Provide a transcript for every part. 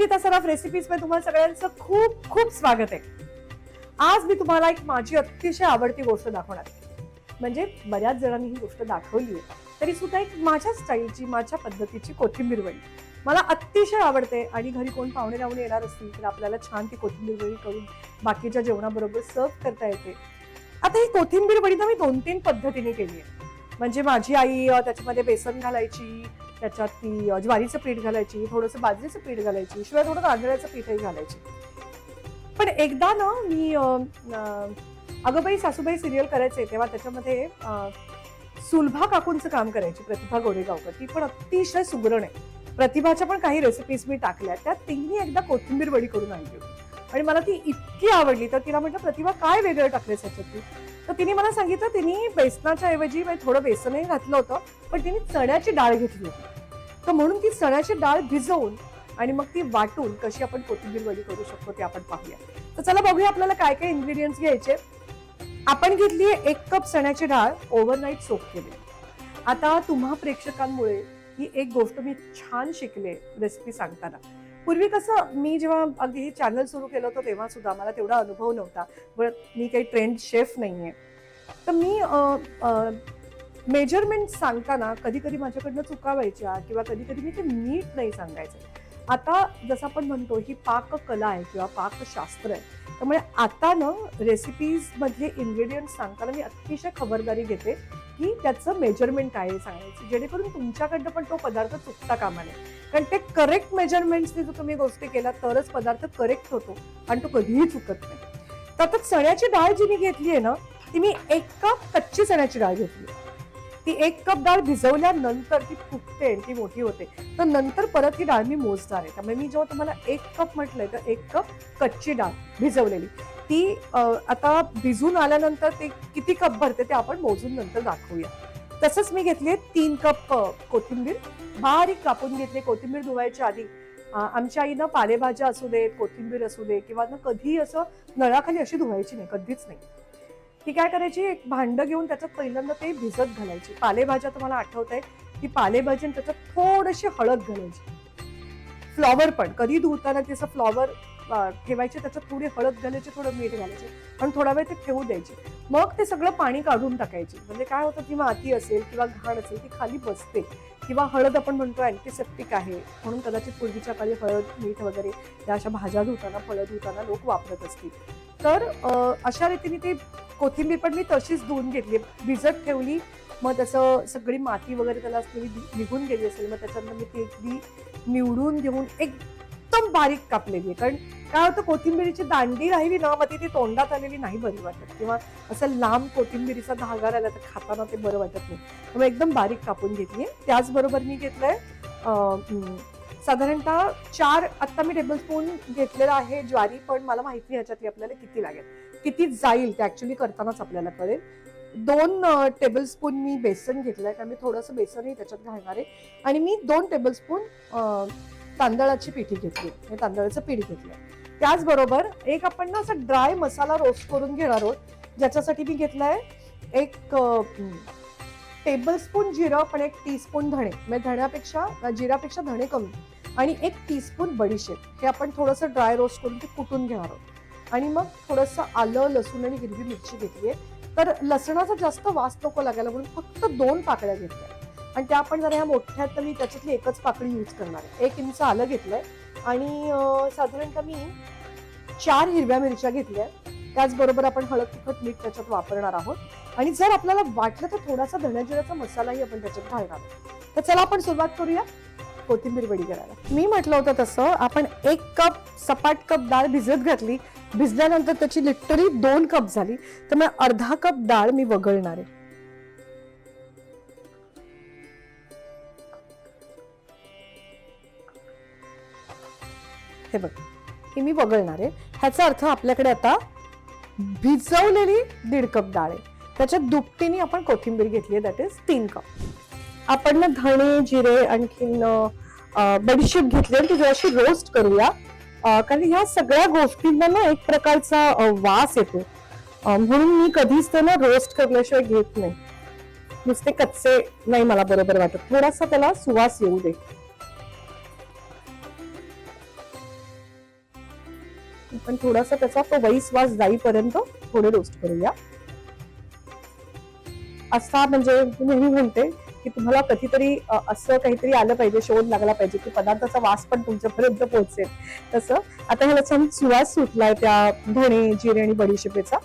नमस्कार निवेदिता सराफ रेसिपीजमध्ये तुम्हाला सगळ्यांचं खूप खूप स्वागत आहे. आज मी तुम्हाला एक माझी अतिशय आवडती गोष्ट दाखवणार म्हणजे बऱ्याच जणांनी ही गोष्ट दाखवली आहे. तरी सुद्धा एक माझ्या स्टाईलची माझ्या पद्धतीची कोथिंबीर वडी. मला अतिशय आवडते आणि घरी कोण पाहुणे राहुणे येणार असतील तर आपल्याला छान ती कोथिंबीर वडी करून बाकीच्या जेवणाबरोबर सर्व करता येते. आता ही कोथिंबीर वडी ना मी दोन तीन पद्धतीने केली आहे. म्हणजे माझी आई त्याच्यामध्ये बेसन घालायची त्याच्यात ती ज्वारीचं पीठ घालायची थोडंसं बाजरीचं पीठ घालायची शिवाय थोडं तांदळाचं पीठही घालायची. पण एकदा ना मी अगोबाई सासूबाई सिरियल करायचे तेव्हा त्याच्यामध्ये सुलभा काकूंचं काम करायची प्रतिभा गोरेगावकर. ती पण अतिशय सुगरण आहे. प्रतिभाच्या पण काही रेसिपीज मी टाकल्या. त्यात तिने एकदा कोथिंबीर वडी करून आणली होती. आणि मला ती इतकी आवडली तर तिला म्हटलं प्रतिभा काय वेगळं टाकलेस ह्याच्यातली तर तिने मला सांगितलं तिने बेसनाच्या ऐवजी थोडं बेसनही घातलं होतं पण तिने चण्याची डाळ घेतली होती. तर म्हणून ती चण्याची डाळ भिजवून आणि मग ती वाटून कशी आपण कोथिंबीर वडी करू शकतो ते आपण पाहूया. तर चला बघूया आपल्याला काय काय इन्ग्रेडियंट्स घ्यायचे. आपण घेतली एक कप चण्याची डाळ ओव्हरनाईट सोप केली. आता तुम्हा प्रेक्षकांमुळे ही एक गोष्ट मी छान शिकले रेसिपी सांगताना. पूर्वी कसं मी जेव्हा अगदी हे चॅनल सुरू केलं होतं तेव्हा सुद्धा मला तेवढा अनुभव नव्हता. बरं मी काही ट्रेंड शेफ नाहीये. तर मी मेजरमेंट सांगताना कधी कधी माझ्याकडनं चुका व्हायच्या किंवा कधी कधी मी ते नीट नाही सांगायचं. आता जसं आपण म्हणतो ही पाककला आहे किंवा पाकशास्त्र आहे. त्यामुळे आता ना रेसिपीज मधले इन्ग्रेडियंट सांगताना मी अतिशय खबरदारी घेते की त्याचं मेजरमेंट काय आहे सांगायचं. जेणेकरून तुमच्याकडनं पण तो पदार्थ चुकता कामा नये. कारण ते करेक्ट मेजरमेंट्सने जर तुम्ही गोष्टी केल्या तरच पदार्थ करेक्ट होतो आणि तो कधीही चुकत नाही. तर आता चण्याची डाळ जी मी घेतली आहे ना ती मी एक कप कच्ची चण्याची डाळ घेतली ती एक कप डाळ भिजवल्यानंतर ती फुटते ती मोठी होते. तर नंतर परत ही डाळ मी मोजणार आहे. त्यामुळे मी जेव्हा तुम्हाला एक कप म्हटलंय तर एक कप कच्ची डाळ भिजवलेली. ती आता भिजून आल्यानंतर ते किती कप भरते ते आपण मोजून नंतर दाखवूया. तसंच मी घेतली तीन कप कोथिंबीर. बारीक कापून घेतली कोथिंबीर धुवायच्या आधी. आमच्या आईनं पालेभाज्या असू देत कोथिंबीर असू दे किंवा ना कधी असं नळाखाली अशी धुवायची नाही कधीच नाही. ती काय करायची? एक भांड घेऊन त्याच्यात पहिल्यांदा ते भिजत घालायची. पालेभाज्या तुम्हाला आठवत आहे ती पालेभाजी आणि त्याच्यात थोडीशी हळद घालायची. फ्लॉवर पण. कधी धुताना त्याचं फ्लॉवर ठेवायचे त्याच्यात थोडी हळद घालायची थोडं मीठ घालायचे. आणि थोडा वेळ ते ठेवू द्यायचे. मग ते सगळं पाणी काढून टाकायचे. म्हणजे काय होतं की माती असेल किंवा घाण असेल ती खाली बसते. किंवा हळद आपण म्हणतो अँटीसेप्टिक आहे. म्हणून कदाचित पूर्वीच्या काळी हळद मीठ वगैरे या अशा भाज्या धुताना फळं धुताना लोक वापरत असतील. तर अशा रीतीने ती कोथिंबीर पण मी तशीच धुवून घेतली. भिजत ठेवली. मग त्याचं सगळी माती वगैरे त्याला असलेली निघून गेली असेल मग त्याच्यानंतर मी ती एकदी निवडून घेऊन एकदम बारीक कापलेली. आहे कारण काय होतं कोथिंबिरीची दांडी राहिली ना मग ती ती तोंडात आलेली नाही बरी वाटत. किंवा असं लांब कोथिंबिरीचा धागा राहिला तर खाताना ते बरं वाटत नाही. मग एकदम बारीक कापून घेतली. त्याचबरोबर मी घेतलंय साधारणतः चार आत्ता मी टेबलस्पून घेतलेला आहे ज्वारी पण मला माहिती नाही ह्याच्यात आपल्याला किती लागेल. किती जाईल ते ऍक्च्युली करतानाच आपल्याला कळेल. दोन टेबलस्पून मी बेसन घेतलंय कारण मी थोडंसं बेसनही त्याच्यात घालणार आहे. आणि मी दोन टेबलस्पून तांदळाची पिठी घेतली. म्हणजे तांदळाचं पीठ घेतलं त्याचबरोबर एक आपण ना असं ड्राय मसाला रोस्ट करून घेणार आहोत. ज्याच्यासाठी मी घेतलाय एक टेबलस्पून जिरं पण एक टीस्पून धणे. म्हणजे धण्यापेक्षा जिरापेक्षा धणे कमी. आणि एक टीस्पून बडीशेप. हे आपण थोडंसं ड्राय रोस्ट करून ते कुटून घेणार आहोत. आणि मग थोडंसं आलं लसूण आणि हिरवी मिरची घेतली आहे तर लसणाचा जास्त वास नको लागायला म्हणून फक्त दोन पाकळ्या घेतल्या. आणि त्या आपण जरा ह्या मोठ्या तर मी त्याच्यातली एकच पाकळी यूज करणार आहे. एक इंच आलं घेतलंय. आणि साधारणतः मी चार हिरव्या मिरच्या घेतल्या त्याचबरोबर आपण हळद तिखट मीठ त्याच्यात वापरणार आहोत. आणि जर आपल्याला वाटलं तर थोडासा धण्याजिराचा मसालाही आपण त्याच्यात घालणार आहोत. तर चला आपण सुरुवात करूया. कोथिंबीर वडी करायला. मी म्हटलं होतं तसं आपण एक कप सपाट कप डाळ भिजत घातली भिजल्यानंतर त्याची लिटरली दोन कप झाली तर मग अर्धा कप डाळ मी वगळणार आहे. हे बघ की मी वगळणार आहे. ह्याचा अर्थ आपल्याकडे आता भिजवलेली दीड कप डाळ आहे. त्याच्यात दुपटीने आपण कोथिंबीर घेतली आहे दॅट इज तीन कप. आपण ना धणे जिरे आणखीन बडीशीप घेतले की अशी रोस्ट करूया. कारण ह्या सगळ्या गोष्टींना ना एक प्रकारचा वास येतो. म्हणून मी कधीच त्यांना रोस्ट करण्याशिवाय घेत नाही. नुसते कच्चे नाही मला बरोबर वाटत. थोडासा त्याला सुवास येऊ दे. पण थोडासा त्याचा तो वैस वास जाईपर्यंत थोडे रोस्ट करूया. असा म्हणजे मी म्हणते की तुम्हाला कधीतरी असं काहीतरी आलं पाहिजे शोध लागला पाहिजे की पदार्थाचा वास पण तुमच्यापर्यंत पोहोचेल. तसं आता ह्याला छान सुवास सुटलाय त्या धणे जिरे आणि बडीशेपेचा.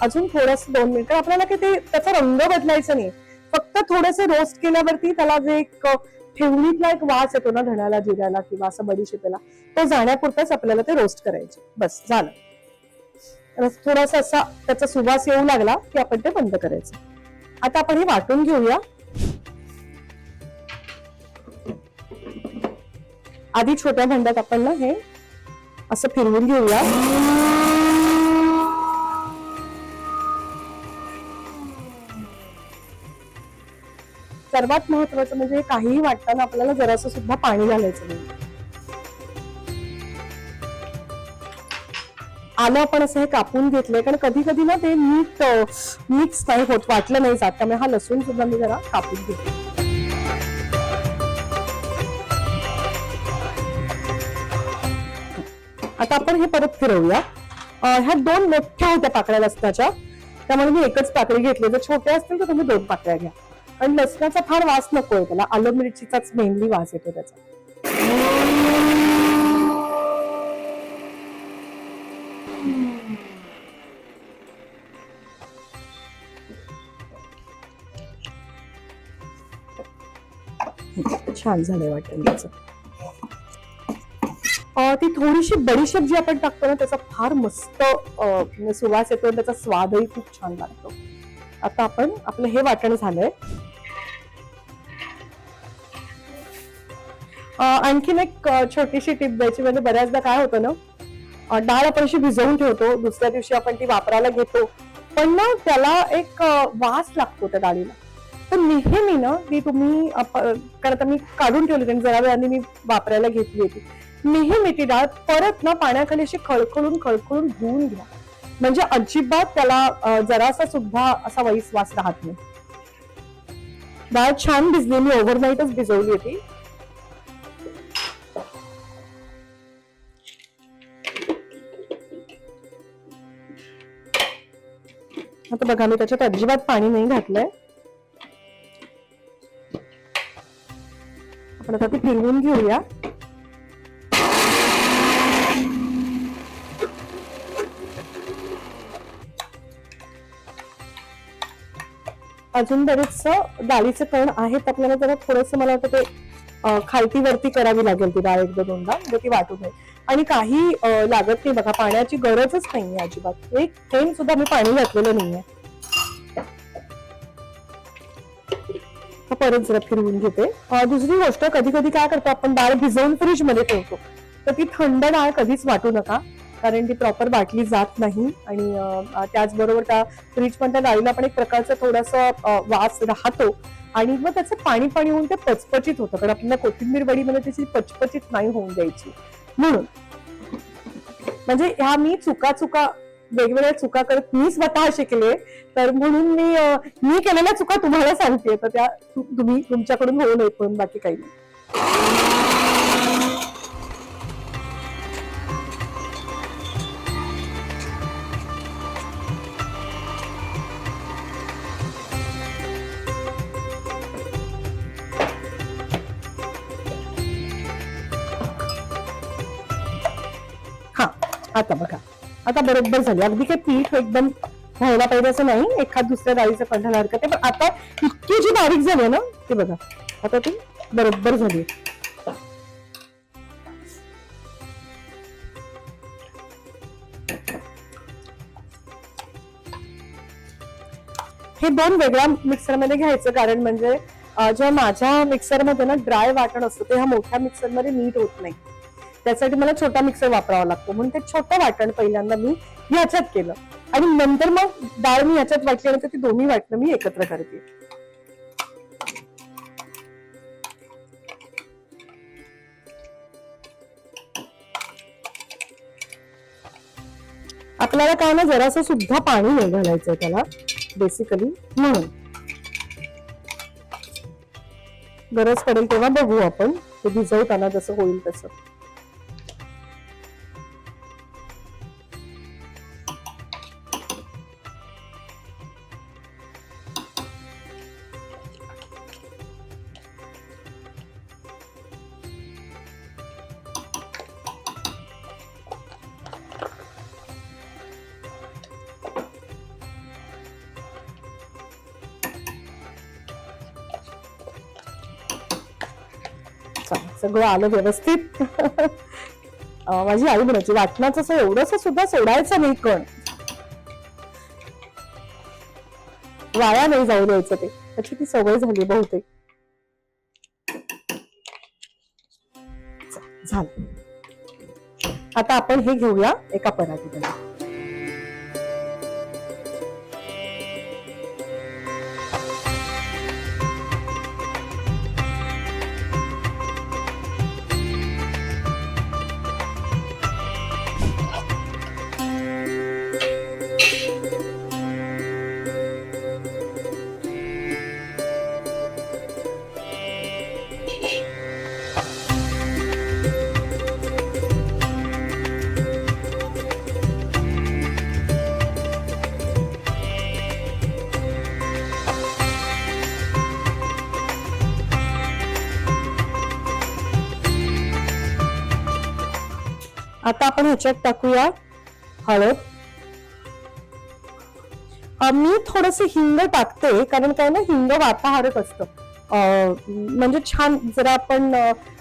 अजून थोडस दोन मिनिटं आपल्याला काही ते त्याचा रंग बदलायचा नाही. फक्त थोडस रोस्ट केल्यावरती त्याला जे एक ठेवणीतला एक वास येतो ना धण्याला जिऱ्याला किंवा असं बडीशेपेला तो जाण्यापुरताच आपल्याला ते रोस्ट करायचे. बस झालं. थोडासा असा त्याचा सुवास येऊ लागला की आपण ते बंद करायचं. आता आपण हे वाटून घेऊया. आधी छोट्या भांड्यात आपण ना हे असं फिरवून घेऊया. सर्वात महत्वाचं म्हणजे काहीही वाटताना आपल्याला जरासं सुद्धा पाणी घालायचं नाही. आलं आपण असं हे कापून घेतलंय कारण कधी कधी ना ते नीट मिक्स नाही होत वाटलं नाही जात. त्यामुळे हा लसूण सुद्धा मी जरा कापून घेतला आता आपण हे परत फिरवूया. ह्या दोन मोठ्या होत्या पाकळ्या लसणाच्या. त्यामुळे मी एकच पाकळी घेतली. जर छोट्या असतील तर तुम्ही दोन पाकळ्या घ्या. आणि लसणाचा फार वास नकोय त्याला. आलं मिरचीचाच मेनली वास येतो त्याचा. छान झालंय वाटेल त्याचं ती थोडीशी बडीशेप जी आपण टाकतो ना त्याचा फार मस्त अं, म्हणजे सुवास येतो त्याचा स्वादही खूप छान लागतो. आता आपण आपलं हे वाटण झालंय. आणखीन एक छोटीशी टिप द्यायची म्हणजे बऱ्याचदा काय होतं ना डाळ आपण अशी भिजवून ठेवतो दुसऱ्या दिवशी आपण ती वापरायला घेतो पण ना त्याला एक वास लागतो त्या डाळीला. तर नेहमी ना ती तुम्ही कारण आता मी काढून ठेवली होती जरा वेळाने मी वापरायला घेतली होती. नेहमी ती डाळ परत ना पाण्याखाली अशी खळखळून खळखळून धुवून घ्या. म्हणजे अजिबात त्याला जरासा सुद्धा असा वैस वास राहत नाही. डाळ छान भिजली मी ओव्हरनाईटच भिजवली होती. आता बघा मी त्याच्यात अजिबात पाणी नाही घातलंय. आपण आता ती फिरवून घेऊया. अजून बरेचसं डाळीचे कण आहेत. आपल्याला जरा थोडस मला वाटतं ते खालती वरती करावी लागेल ती डाळ एकदा दोनदा म्हणजे ती वाटू नये आणि काही लागत नाही बघा पाण्याची गरजच नाहीये अजिबात. एक थेंब सुद्धा मी पाणी घातलेलं नाहीये. परत जरा फिरवून घेते. दुसरी गोष्ट कधी कधी काय करतो आपण डाळ भिजवून फ्रीजमध्ये ठेवतो. तर ती थंड डाळ कधीच वाटू नका. कारण ती प्रॉपर वाटली जात नाही. आणि त्याचबरोबर त्या फ्रीजमधल्या डाळीला पण एक प्रकारचा थोडासा वास राहतो. आणि मग त्याचं पाणी पाणी होऊन ते पचपचित होतं. कारण आपल्याला कोथिंबीर वडीमध्ये त्याची पचपचित नाही होऊन द्यायची. म्हणून म्हणजे ह्या मी चुका चुका वेगवेगळ्या चुका करत मी स्वतः शिकले तर म्हणून मी मी केलेल्या चुका तुम्हाला सांगते. तर त्या तुम्ही तुमच्याकडून होऊ नये म्हणून बाकी काही नाही. आता बघा. आता बरोबर झाली. अगदी काही पीठ एकदम व्हायला पाहिजे असं नाही. एखाद दुसऱ्या डाळीचं कंठाला हरकत आहे पण आता इतकी जी बारीक झाली ना ती बघा. आता ती बरोबर झाली. हे दोन वेगळ्या मिक्सरमध्ये घ्यायचं कारण म्हणजे जेव्हा माझ्या मिक्सरमध्ये ना ड्राय वाटण असतं ते ह्या मोठ्या मिक्सरमध्ये नीट होत नाही. त्यासाठी मला छोटा मिक्सर वापरावा लागतो. म्हणून ते छोटं वाटण पहिल्यांदा मी ह्याच्यात केलं. आणि नंतर मग डाळ मी ह्याच्यात वाटल्यानंतर ती दोन्ही वाटणं मी एकत्र करते. आपल्याला काय ना जरासं सुद्धा पाणी नाही घालायचंय त्याला बेसिकली म्हणून. गरज पडेल तेव्हा बघू आपण. ते भिजवताना जसं होईल तसं. सगळं आलं व्यवस्थित. माझी आई म्हणायची वाटणाचं असं एवढंस सुद्धा सोडायचं नाही कण. वाया नाही जाऊ द्यायचं ते. त्याची ती सवय झाली बहुतेक. झालं. आता आपण हे घेऊया एका पराठीमध्ये आपण ह्याच्यात टाकूया हळद. मी थोडस हिंग टाकते कारण काय ना हिंग वाताहारक असतं. म्हणजे छान जरा आपण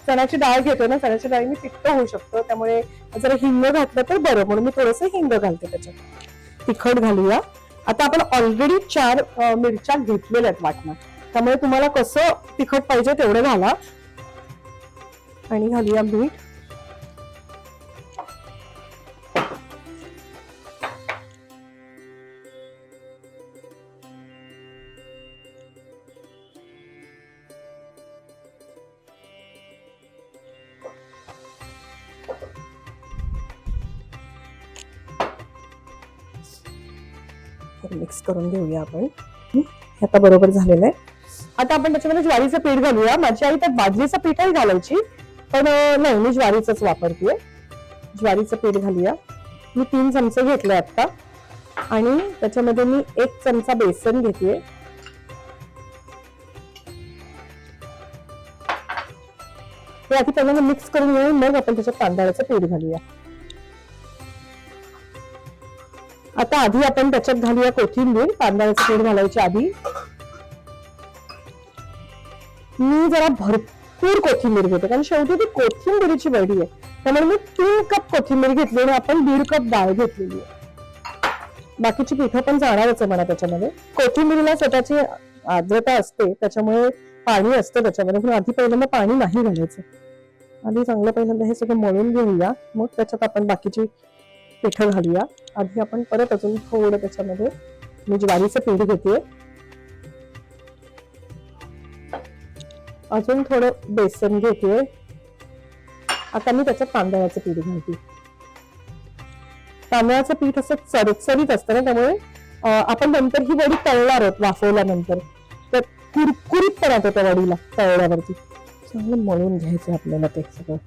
चण्याची डाळ घेतो ना चण्याच्या डाळीने पित्त होऊ शकतो त्यामुळे जरा हिंग घातलं तर बरं म्हणून मी थोडस हिंग घालते त्याच्यात. तिखट घालूया. आता आपण ऑलरेडी चार मिरच्या घेतलेल्या आहेत वाटणं. त्यामुळे तुम्हाला कसं तिखट पाहिजे तेवढं घाला. आणि घालूया मीठ. करून घेऊया आपण. हे? आता बरोबर झालेलं आहे. आता आपण त्याच्यामध्ये ज्वारीचं पीठ घालूया. माझी आई त्यात बाजरीचं पीठही घालायची. पण नाही मी ज्वारीचंच वापरतेय. ज्वारीचं पीठ घालूया. मी तीन चमचे घेतले आता. आणि त्याच्यामध्ये मी एक चमचा बेसन घेतेय हे आधी पहिल्यांदा मिक्स करून घेऊन मग आपण त्याच्यात तांदळाचं पीठ घालूया. आता आधी आपण त्याच्यात घालूया कोथिंबीर तांदळाचं पीठ घालायच्या आधी. मी जरा भरपूर कोथिंबीर घेते कारण शेवटी ती कोथिंबीरीची वडी आहे. त्यामुळे मी तीन कप कोथिंबीर घेतली आणि आपण दीड कप डाळ घेतलेली आहे. बाकीची पिठं पण जाणारच आहे म्हणा त्याच्यामध्ये. कोथिंबीरीला स्वतःची आर्द्रता असते त्याच्यामुळे पाणी असतं त्याच्यामध्ये पण आधी पहिल्यांदा पाणी नाही घालायचं. आधी चांगलं पहिल्यांदा हे सगळं मळून घेऊया. मग त्याच्यात आपण बाकीची पिठं घालूया. आधी आपण परत अजून थोडं त्याच्यामध्ये मी ज्वारीचं पीठ घेते. अजून थोडं बेसन घेते. आता मी त्याच्यात तांदळाचं पीठ घालते. तांदळाचं पीठ असं चरचरीत असतं ना त्यामुळे आपण नंतर ही वडी तळणार आहोत वाफवल्यानंतर. तर कुरकुरीत पण त्या वडीला तळल्यावरती. चांगलं मळून घ्यायचं आपल्याला ते सगळं.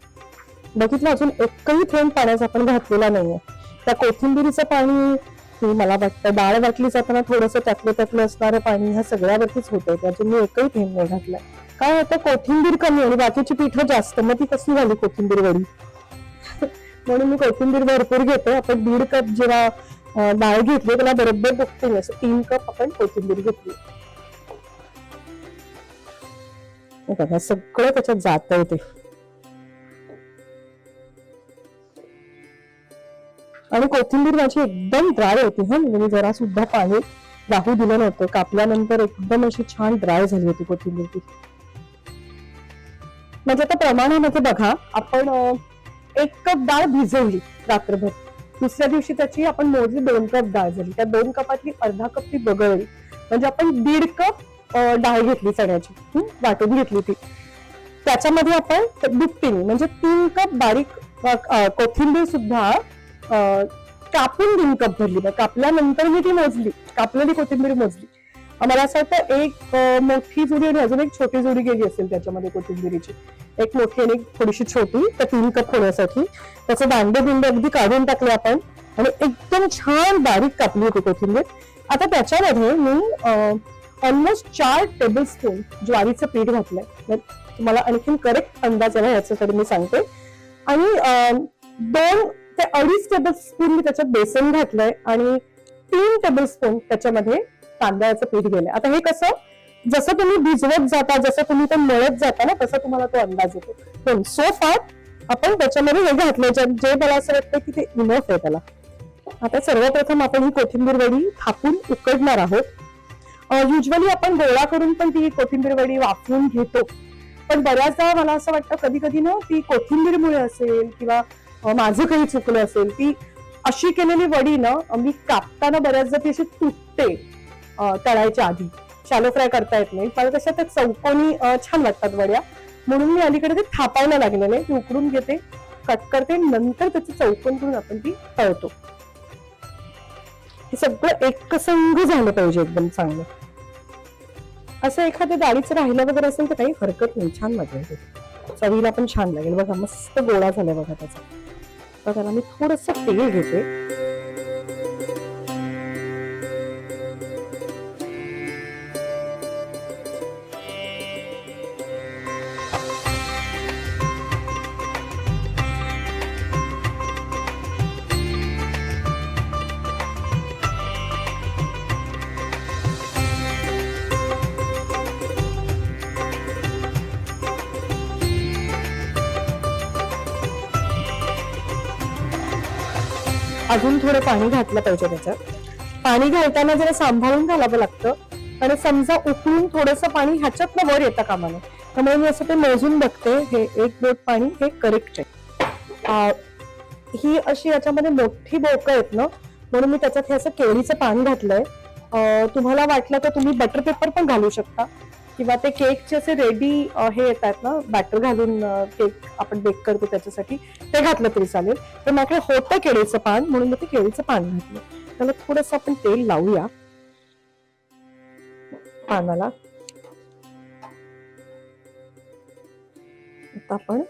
बघितलं अजून एकही थेंब पाण्याचा आपण घातलेला नाहीये. त्या कोथिंबिरीचं पाणी मला वाटतं डाळ वाटली जाताना थोडंसं त्यातलं त्यातलं असणारं पाणी ह्या सगळ्यावरतीच होतं त्यातून मी एकही थेंब नाही घातलाय. काय होतं कोथिंबीर कमी आणि बाकीची पिठं जास्त मग ती कसली झाली कोथिंबीर वडी? म्हणून मी कोथिंबीर भरपूर घेते. आपण दीड कप जेव्हा डाळ घेतली त्याला बरोबर बघते असं तीन कप आपण कोथिंबीर घेतली. बघा सगळं त्याच्यात जात ते. आणि कोथिंबीर माझी एकदम ड्राय होती हा. म्हणजे मी जरा सुद्धा पाणी राहू दिलं नव्हतं. कापल्यानंतर एकदम अशी छान ड्राय झाली होती कोथिंबीर ती. म्हणजे आता प्रमाणामध्ये बघा आपण एक कप डाळ भिजवली रात्रभर. दुसऱ्या दिवशी त्याची आपण मोजली दोन कप डाळ झाली. त्या दोन कपातली अर्धा कप ती बगळली. म्हणजे आपण दीड कप डाळ घेतली चण्याची. वाटून घेतली ती. त्याच्यामध्ये आपण दुपटीने म्हणजे तीन कप बारीक कोथिंबीर सुद्धा कापून घेऊन कप भरली. मग कापल्यानंतर मी ती मोजली. कापलेली कोथिंबीर मोजली. मला असं वाटतं एक मोठी जुडी आणि अजून एक छोटी जुडी गेली असेल त्याच्यामध्ये कोथिंबीरीची. एक मोठी आणि एक थोडीशी छोटी तर तीन कप होण्यासाठी. त्याचं दांडे बिंडे अगदी काढून टाकले आपण. आणि एकदम छान बारीक कापली होती कोथिंबीर. आता त्याच्यामध्ये मी ऑलमोस्ट चार टेबल स्पून ज्वारीचं पीठ घातलंय. तुम्हाला आणखीन करेक्ट अंदाज आहे याच्यासाठी मी सांगते. आणि दोन ते अडीच टेबल स्पून मी त्याच्यात बेसन घातलंय आणि तीन टेबल स्पून त्याच्यामध्ये तांदळाचं पीठ गेलंय. आता हे कसं? जसं तुम्ही भिजवत जाता जसं तुम्ही ते मळत जाता ना तसा तुम्हाला तो अंदाज येतो. पण सो फार आपण त्याच्यामध्ये हे घातले जे मला असं वाटतं की ते इनफ आहे त्याला. आता सर्वप्रथम आपण ही कोथिंबीर वडी थापून उकडणार आहोत. युजली आपण गोळा करून पण ती कोथिंबीर वडी वापरून घेतो. पण बऱ्याचदा मला असं वाटतं कधी कधी ना ती कोथिंबीरमुळे असेल किंवा माझं काही चुकलं असेल ती अशी केलेली वडी ना मी कापताना बऱ्याचदा ती अशी तुटते अं, तळायच्या आधी. शॅलो फ्राय करता येत नाही. मला तशा त्या चौकोनी छान वाटतात वड्या. म्हणून मी अलीकडे ते थापायला लागलेले ती उकडून घेते कट करते नंतर त्याचं चौकोन करून आपण ती तळतो. हे सगळं एकसंग झालं पाहिजे एकदम चांगलं. असं एखाद्या डाळीचं राहिलं वगैरे असेल तर काही हरकत नाही. छान वाटेल. चवीला पण छान लागेल. बघा मस्त गोळा झालाय बघा त्याचा. त्याला मी थोडस तेल घेते. अजून थोडं पाणी घातलं पाहिजे त्याच्यात. पाणी घालताना जरा सांभाळून घालावं लागतं. आणि समजा उकळून थोडंसं पाणी ह्याच्यात वर येतं कामाने. त्यामुळे मी असं ते मोजून बघते. हे एक बोट पाणी हे करेक्ट आहे. ही अशी याच्यामध्ये मोठी बोकं आहेत ना म्हणून मी त्याच्यात हे असं केळीचं पान घातलंय. तुम्हाला वाटलं तर तुम्ही बटर पेपर पण घालू शकता. किंवा ते केकचे असे रेडी हे येतात ना बॅटर घालून केक आपण बेक करतो त्याच्यासाठी ते घातलं तरी चालेल. तर माझ्याकडे होतं केळीचं पान म्हणून मी ते केळीचं पान घातलं. त्याला थोडंसं आपण तेल लावूया. पानाला. आता आपण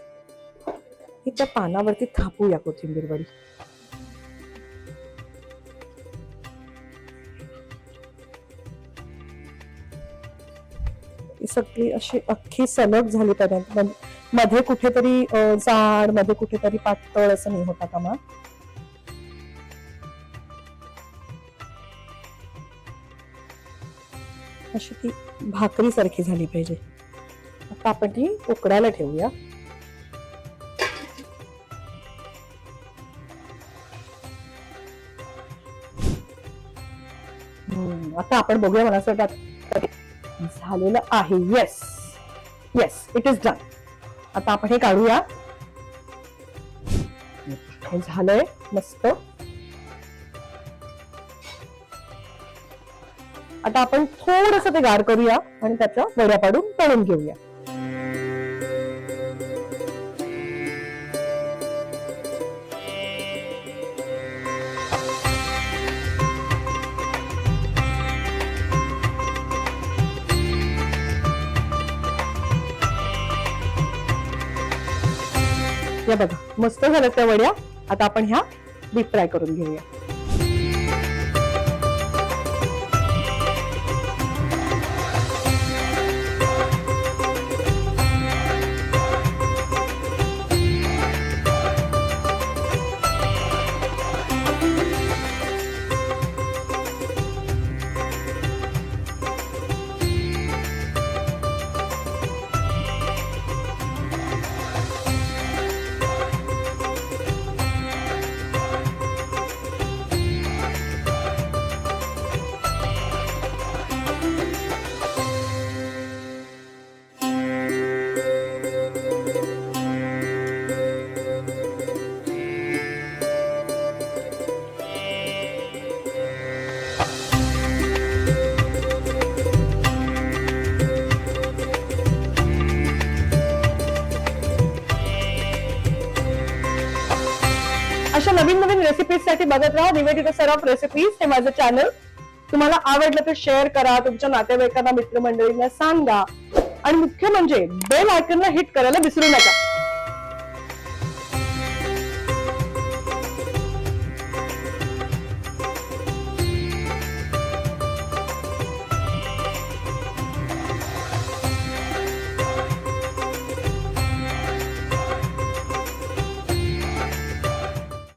त्या पानावरती थापूया कोथिंबीर वडी सगळी अशी अख्खी सलग झाली पर्यंत मध्ये कुठेतरी अं, जाडमध्ये कुठेतरी पातळ असं नाही होता कामा. अशी ती भाकरी सारखी झाली पाहिजे. आता आपण ती उकडायला ठेवूया. हम्म, आता आपण बघूया मला असं वाटतं झालेलं आहे. Yes yes it is done आता आपण हे काढूया. हे झालंय. मस्त. आता आपण थोडस ते गार करूया आणि त्याच्या वड्या पाडून तळून घेऊया. या बघा. मस्त झाल्या त्या वड्या. आता आपण ह्या डीप फ्राय करून घेऊया. नवीन नवीन रेसिपीजसाठी बघत राहा. निवेदिता सराफ रेसिपीज हे माझं चॅनल तुम्हाला आवडलं तर शेअर करा. तुमच्या नातेवाईकांना मित्रमंडळींना सांगा. आणि मुख्य म्हणजे बेल आयकनला हिट करायला विसरू नका.